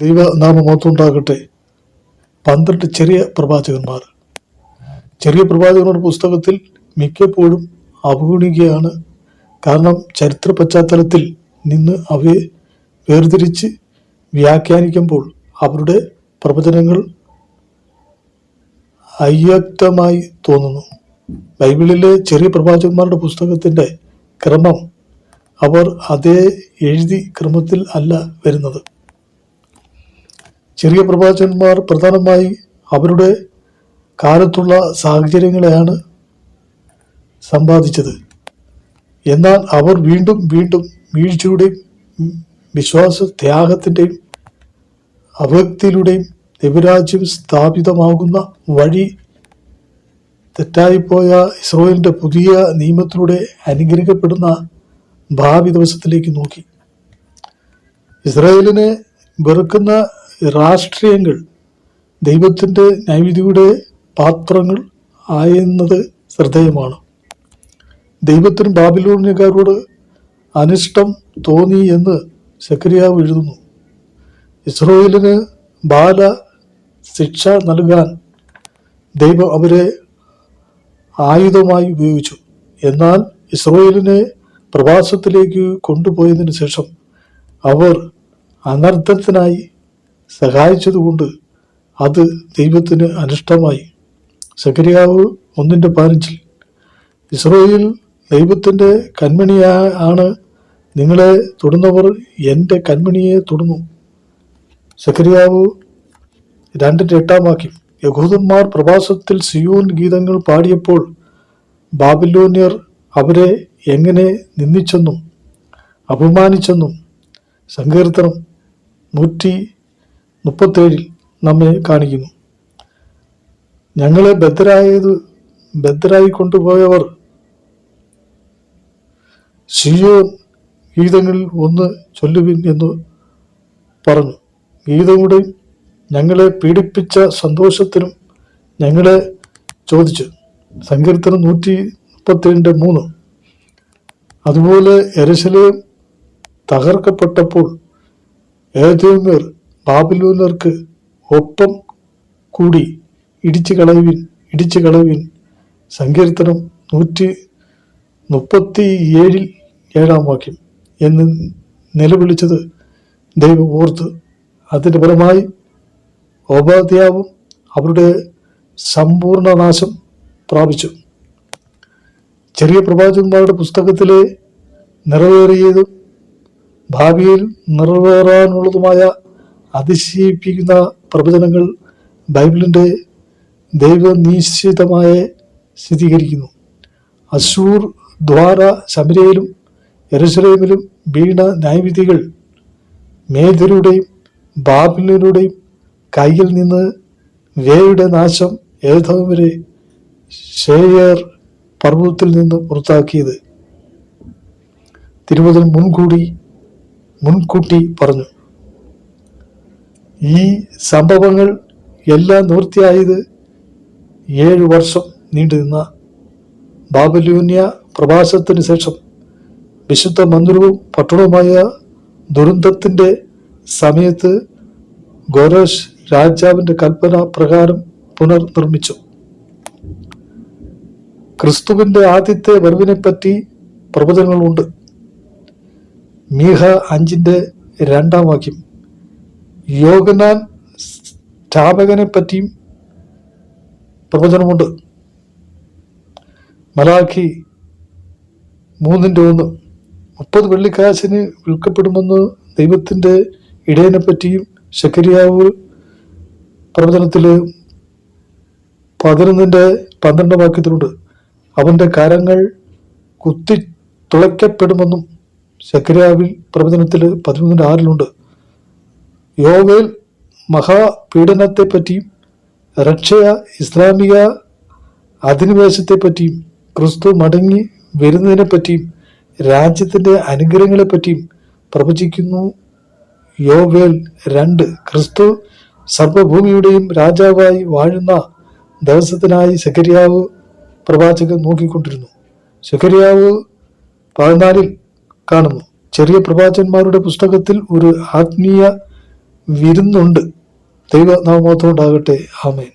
ദൈവനാമമൊത്തുണ്ടാകട്ടെ. പന്ത്രണ്ട് ചെറിയ പ്രവാചകന്മാർ. ചെറിയ പ്രവാചകന്മാരുടെ പുസ്തകത്തിൽ മിക്കപ്പോഴും അവഗണിക്കുകയാണ്. കാരണം ചരിത്ര പശ്ചാത്തലത്തിൽ നിന്ന് അവയെ വേർതിരിച്ച് വ്യാഖ്യാനിക്കുമ്പോൾ അവരുടെ പ്രവചനങ്ങൾ അയ്യക്തമായി തോന്നുന്നു. ബൈബിളിലെ ചെറിയ പ്രവാചകന്മാരുടെ പുസ്തകത്തിന്റെ ക്രമം അവർ അതേ എഴുതി ക്രമത്തിൽ അല്ല വരുന്നത്. ചെറിയ പ്രവാചകന്മാർ പ്രധാനമായി അവരുടെ കാലത്തുള്ള സാഹചര്യങ്ങളെയാണ് സമ്പാദിച്ചത്. എന്നാൽ അവർ വീണ്ടും വീണ്ടും വീഴ്ചയുടെയും വിശ്വാസ ത്യാഗത്തിന്റെയും അവ്യക്തിയിലൂടെയും ദൈവരാജ്യം സ്ഥാപിതമാകുന്ന വഴി തെറ്റായിപ്പോയ ഇസ്രോയിലിന്റെ പുതിയ നിയമത്തിലൂടെ അനുഗ്രഹിക്കപ്പെടുന്ന ഭാവി ദിവസത്തിലേക്ക് നോക്കി. ഇസ്രായേലിനെ വെറുക്കുന്ന രാഷ്ട്രീയങ്ങൾ ദൈവത്തിന്റെ നൈവിധിയുടെ പാത്രങ്ങൾ ആയെന്നത് ശ്രദ്ധേയമാണ്. ദൈവത്തിന് ബാബിലോണിയക്കാരോട് അനിഷ്ടം തോന്നി എന്ന് സക്രിയാവ് എഴുതുന്നു. ഇസ്രോയേലിന് ബാല ശിക്ഷ നൽകാൻ ദൈവം അവരെ ആയുധമായി ഉപയോഗിച്ചു. എന്നാൽ ഇസ്രോയേലിനെ പ്രവാസത്തിലേക്ക് കൊണ്ടുപോയതിനു ശേഷം അവർ അനർത്ഥത്തിനായി സഹായിച്ചതുകൊണ്ട് അത് ദൈവത്തിന് അനിഷ്ടമായി. സക്രിയാവ് ഒന്നിന്റെ പതിനഞ്ചിൽ ഇസ്രോയിൽ ദൈവത്തിന്റെ കൺമണിയാ ആണ് നിങ്ങളെ തൊടുന്നവർ എന്റെ കൺമണിയെ തൊടുന്നു. സക്രിയാവ് രണ്ടിന്റെ എട്ടാം വാക്യം യഹൂദന്മാർ പ്രവാസത്തിൽ സിയോൻ ഗീതങ്ങൾ പാടിയപ്പോൾ ബാബിലോന്യർ അവരെ എങ്ങനെ നിന്ദിച്ചെന്നും അപമാനിച്ചെന്നും സങ്കീർത്തനം നൂറ്റി മുപ്പത്തേഴിൽ നമ്മെ കാണിക്കുന്നു. ഞങ്ങളെ ബദ്ധരായത് ബദ്ധരായി കൊണ്ടുപോയവർ സിയോൻ ഗീതങ്ങളിൽ ഒന്ന് ചൊല്ലുവിൻ എന്ന് പറഞ്ഞു. ഗീതയുടെ ഞങ്ങളെ പീഡിപ്പിച്ച സന്തോഷത്തിനും ഞങ്ങളെ ചോദിച്ചു. സങ്കീർത്തനം നൂറ്റി മുപ്പത്തിരണ്ട് മൂന്ന്. അതുപോലെ എരശലേം തകർക്കപ്പെട്ടപ്പോൾ ഏതോമേർ ബാബിലോനർക്ക് ഒപ്പം കൂടി ഇടിച്ചു കളയുവിൻ ഇടിച്ചു കളയുവിൻ. സങ്കീർത്തനം നൂറ്റി മുപ്പത്തി ഏഴിൽ ഏഴാം വാക്യം എന്ന് നിലവിളിച്ചത് ദൈവം ഓർത്ത് അതിന്റെ ഫലമായി ഓപാധ്യാവും അവരുടെ സമ്പൂർണ നാശം പ്രാപിച്ചു. ചെറിയ പ്രവാചകന്മാരുടെ പുസ്തകത്തിലെ നിറവേറിയതും ഭാവിയിൽ നിറവേറാനുള്ളതുമായ അതിശയിപ്പിക്കുന്ന പ്രവചനങ്ങൾ ബൈബിളിന്റെ ദൈവനിശ്ചിതമായ സ്ഥിരീകരിക്കുന്നു അശൂർ ദ്വാര ശമരയിലും എരുസലേമിലും വീണ ന്യായവിധികൾ മേധരുടെയും ബാബിലിനുടെയും കയ്യിൽ നിന്ന് വേയുടെ നാശം ഏതവും വരെ ഷേയർ പർവതത്തിൽ നിന്ന് പുറത്താക്കിയത്. തിരുവതിൽ മുൻകൂടി മുൻകൂട്ടി പറഞ്ഞു. ഈ സംഭവങ്ങൾ എല്ലാം നിവൃത്തിയായത് ഏഴ് വർഷം നീണ്ടുനിന്ന ബാബലൂന്യ പ്രവാസത്തിന് ശേഷം വിശുദ്ധ മന്ദിരവും പട്ടണവുമായ ദുരന്തത്തിന്റെ സമയത്ത് ഗോരേഷ് രാജാവിന്റെ കൽപ്പന പ്രകാരം പുനർനിർമ്മിച്ചു. ക്രിസ്തുവിന്റെ ആദ്യത്തെ വരവിനെപ്പറ്റി പ്രവചനങ്ങളുണ്ട് മീഹ അഞ്ചിന്റെ രണ്ടാം വാക്യം. യോഗനാൻ സ്ഥാപകനെ പറ്റിയും പ്രവചനമുണ്ട്. മലാഖി മൂന്നിന്റെ ഒന്ന്. മുപ്പത് വെള്ളിക്കാശിന് വിൽക്കപ്പെടുമെന്ന് ദൈവത്തിന്റെ ഇടയനെ പറ്റിയും ശക്കരിയാവ് പ്രവചനത്തിൽ പതിനൊന്നിന്റെ പന്ത്രണ്ട് വാക്യത്തിലുണ്ട്. അവന്റെ കരങ്ങൾ കുത്തി തുളയ്ക്കപ്പെടുമെന്നും ശക്കരിയാവിൽ പ്രവചനത്തിൽ പതിമൂന്നിന്റെ ആറിലുണ്ട്. യോവേൽ മഹാപീഡനത്തെപ്പറ്റിയും റഷ്യ ഇസ്ലാമിക അധിനിവേശത്തെപ്പറ്റിയും ക്രിസ്തു മടങ്ങി വരുന്നതിനെപ്പറ്റിയും രാജ്യത്തിന്റെ അനുഗ്രഹങ്ങളെപ്പറ്റിയും പ്രവചിക്കുന്നു യോവേൽ രണ്ട്. ക്രിസ്തു സർവഭൂമിയുടെയും രാജാവായി വാഴുന്ന ദിവസത്തിനായി ശക്കരിയാവ് പ്രവാചകൻ നോക്കിക്കൊണ്ടിരുന്നു. ശക്കരിയാവ് പതിനാലിൽ കാണുന്നു ചെറിയ പ്രവാചകന്മാരുടെ പുസ്തകത്തിൽ ഒരു ആത്മീയ വിരുന്നുണ്ട്. ദൈവ നാമത്തോണ്ടാകട്ടെ ആമേൻ.